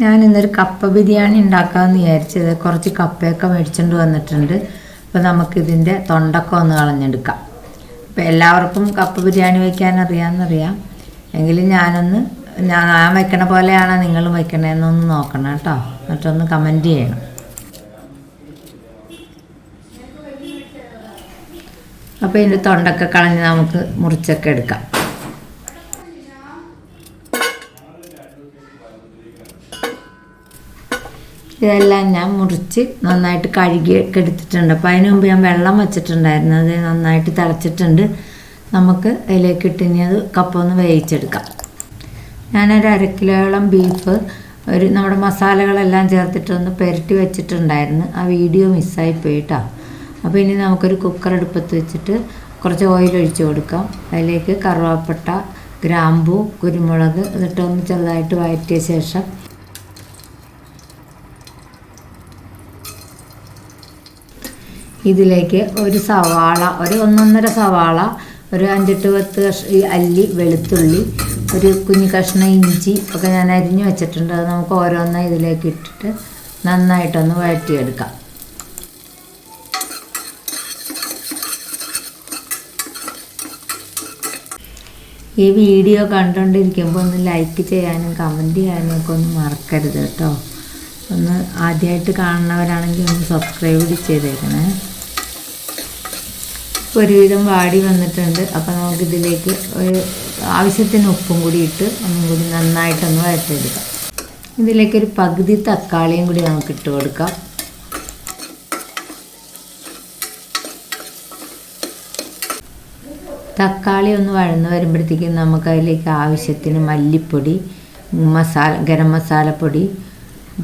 ഞാൻ ഇന്നൊരു കപ്പ ബിരിയാണി ഉണ്ടാക്കാമെന്ന് വിചാരിച്ചത്. കുറച്ച് കപ്പയൊക്കെ മേടിച്ചുകൊണ്ട് വന്നിട്ടുണ്ട്. അപ്പോൾ നമുക്കിതിന്റെ തൊണ്ടൊക്കെ ഒന്ന് കളഞ്ഞെടുക്കാം. അപ്പോൾ എല്ലാവർക്കും കപ്പ ബിരിയാണി വയ്ക്കാൻ അറിയാമെന്നറിയാം. എങ്കിലും ഞാനൊന്ന് ഞാൻ ഞാൻ വയ്ക്കണ പോലെയാണോ നിങ്ങൾ വയ്ക്കണതെന്നൊന്ന് നോക്കണം കേട്ടോ. എന്നിട്ടൊന്ന് കമന്റ് ചെയ്യണം. അപ്പോൾ ഇതിന്റെ തൊണ്ടൊക്കെ കളഞ്ഞ് നമുക്ക് മുറിച്ചൊക്കെ എടുക്കാം. ഇതെല്ലാം ഞാൻ മുറിച്ച് നന്നായിട്ട് കഴുകി എടുത്തിട്ടുണ്ട്. അപ്പോൾ അതിന് മുമ്പ് ഞാൻ വെള്ളം വെച്ചിട്ടുണ്ടായിരുന്നു. അത് നന്നായിട്ട് തിളച്ചിട്ടുണ്ട്. നമുക്ക് അതിലേക്ക് ഇട്ടിനി അത് കപ്പ വേവിച്ചെടുക്കാം. ഞാനൊരു അര കിലോളം ബീഫ് ഒരു നമ്മുടെ മസാലകളെല്ലാം ചേർത്തിട്ടൊന്ന് പുരട്ടി വെച്ചിട്ടുണ്ടായിരുന്നു. ആ വീഡിയോ മിസ്സായി പോയിട്ടാ. അപ്പോൾ ഇനി നമുക്കൊരു കുക്കർ അടുപ്പത്ത് വെച്ചിട്ട് കുറച്ച് ഓയിൽ ഒഴിച്ച് കൊടുക്കാം. അതിലേക്ക് കറുവാപ്പട്ട ഗ്രാമ്പു കുരുമുളക് എന്നിട്ടൊന്ന് ചെറുതായിട്ട് വഴറ്റിയ ശേഷം ഇതിലേക്ക് ഒരു സവാള ഒരു ഒന്നൊന്നര സവാള ഒരു അഞ്ചെട്ട് പത്ത് കഷ അല്ലി വെളുത്തുള്ളി ഒരു കുഞ്ഞു കഷ്ണം ഇഞ്ചി ഒക്കെ ഞാൻ അരിഞ്ഞു വെച്ചിട്ടുണ്ട്. അത് നമുക്ക് ഓരോന്നായി ഇതിലേക്ക് ഇട്ടിട്ട് നന്നായിട്ടൊന്ന് വഴറ്റിയെടുക്കാം. ഈ വീഡിയോ കണ്ടുകൊണ്ടിരിക്കുമ്പോൾ ഒന്ന് ലൈക്ക് ചെയ്യാനും കമന്റ് ചെയ്യാനും ഒക്കെ ഒന്ന് മറക്കരുത് കേട്ടോ. ഒന്ന് ആദ്യമായിട്ട് കാണുന്നവരാണെങ്കിൽ ഒന്ന് സബ്സ്ക്രൈബ് ചെയ്തേക്കണേ. ഒരുവിധം വാടി വന്നിട്ടുണ്ട്. അപ്പോൾ നമുക്കിതിലേക്ക് ഒരു ആവശ്യത്തിന് ഉപ്പും കൂടി ഇട്ട് ഒന്നും കൂടി നന്നായിട്ടൊന്ന് വഴറ്റെടുക്കാം ഇതിലേക്ക് ഒരു പകുതി തക്കാളിയും കൂടി നമുക്ക് ഇട്ട് കൊടുക്കാം. തക്കാളി ഒന്ന് വഴന്ന് വരുമ്പോഴത്തേക്കും നമുക്ക് അതിലേക്ക് ആവശ്യത്തിന് മല്ലിപ്പൊടി മസാല ഗരം മസാലപ്പൊടി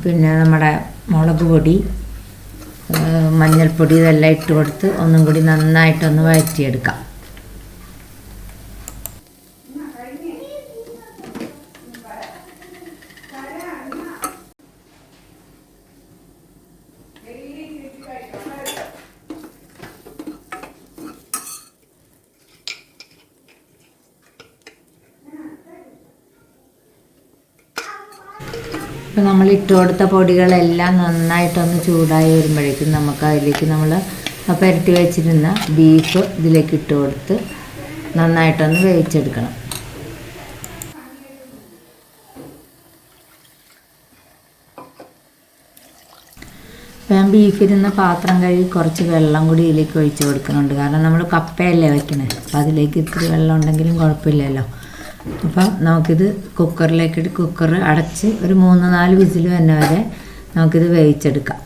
പിന്നെ നമ്മുടെ മുളക് പൊടി മഞ്ഞൾപ്പൊടി ഇതെല്ലാം ഇട്ട് കൊടുത്ത് ഒന്നും കൂടി നന്നായിട്ടൊന്ന് വഴറ്റിയെടുക്കാം. അപ്പോൾ നമ്മൾ ഇട്ട് കൊടുത്ത പൊടികളെല്ലാം നന്നായിട്ടൊന്ന് ചൂടായി വരുമ്പോഴേക്കും നമുക്ക് അതിലേക്ക് നമ്മൾ പുരട്ടി വെച്ചിരുന്ന ബീഫ് ഇതിലേക്ക് ഇട്ട് കൊടുത്ത് നന്നായിട്ടൊന്ന് വേവിച്ചെടുക്കണം. ഞാൻ ബീഫിരുന്ന പാത്രം കഴുകി കുറച്ച് വെള്ളം കൂടി ഇതിലേക്ക് ഒഴിച്ചു കൊടുക്കുന്നുണ്ട്. കാരണം നമ്മൾ കപ്പയല്ലേ വയ്ക്കണേ അപ്പോൾ അതിലേക്ക് ഇത്തിരി വെള്ളം ഉണ്ടെങ്കിലും കുഴപ്പമില്ലല്ലോ. അപ്പം നമുക്കിത് കുക്കറിലേക്ക് ഇട്ട് കുക്കർ അടച്ച് ഒരു മൂന്ന് നാല് വിസിൽ തന്നെ വരെ നമുക്കിത് വേവിച്ചെടുക്കാം.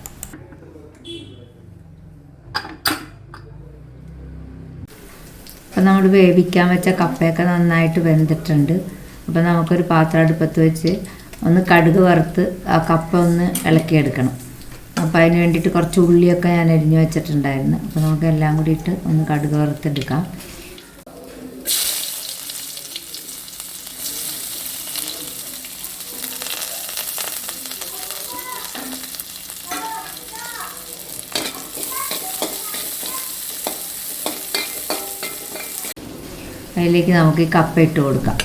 അപ്പം നമ്മൾ വേവിക്കാൻ വെച്ച കപ്പയൊക്കെ നന്നായിട്ട് വെന്തിട്ടുണ്ട്. അപ്പം നമുക്കൊരു പാത്രം അടുപ്പത്ത് വെച്ച് ഒന്ന് കടുക് വറുത്ത് ആ കപ്പ ഒന്ന് ഇളക്കിയെടുക്കണം. അപ്പോൾ അതിന് വേണ്ടിയിട്ട് കുറച്ച് ഉള്ളിയൊക്കെ ഞാൻ അരിഞ്ഞു വെച്ചിട്ടുണ്ടായിരുന്നു. അപ്പോൾ നമുക്ക് എല്ലാം കൂടിയിട്ട് ഒന്ന് കടുക് വറുത്തെടുക്കാം. അതിലേക്ക് നമുക്ക് ഈ കപ്പ ഇട്ട് കൊടുക്കാം.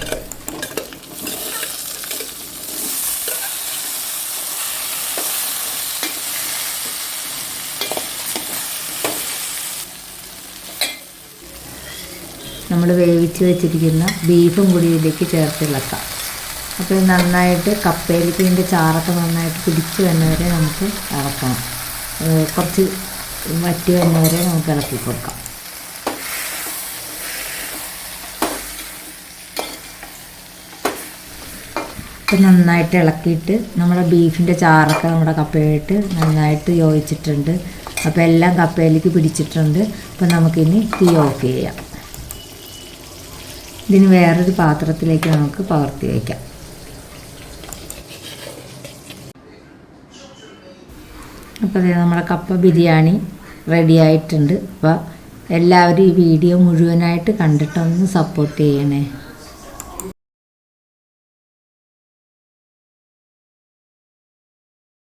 നമ്മൾ വേവിച്ച് വെച്ചിരിക്കുന്ന ബീഫും കൂടി ഇതിലേക്ക് ചേർത്ത് ഇളക്കാം അപ്പോൾ നന്നായിട്ട് കപ്പയിലേക്ക് ഇതിന്റെ ചാറൊക്കെ നന്നായിട്ട് പിടിച്ച് വന്നവരെ നമുക്ക് ഇളക്കണം. കുറച്ച് വറ്റി വന്നവരെ നമുക്ക് ഇളക്കി കൊടുക്കാം. ഇപ്പം നന്നായിട്ട് ഇളക്കിയിട്ട് നമ്മുടെ ബീഫിന്റെ ചാറൊക്കെ നമ്മുടെ കപ്പയായിട്ട് നന്നായിട്ട് യോജിച്ചിട്ടുണ്ട്. അപ്പോൾ എല്ലാം കപ്പയിലേക്ക് പിടിച്ചിട്ടുണ്ട്. അപ്പം നമുക്കിനി തീ ഓഫ് ചെയ്യാം. ഇതിന് വേറൊരു പാത്രത്തിലേക്ക് നമുക്ക് പകർത്തി വയ്ക്കാം. അപ്പോൾ അതെ നമ്മുടെ കപ്പ ബിരിയാണി റെഡി ആയിട്ടുണ്ട്. അപ്പോൾ എല്ലാവരും ഈ വീഡിയോ മുഴുവനായിട്ട് കണ്ടിട്ടൊന്ന് സപ്പോർട്ട് ചെയ്യണേ.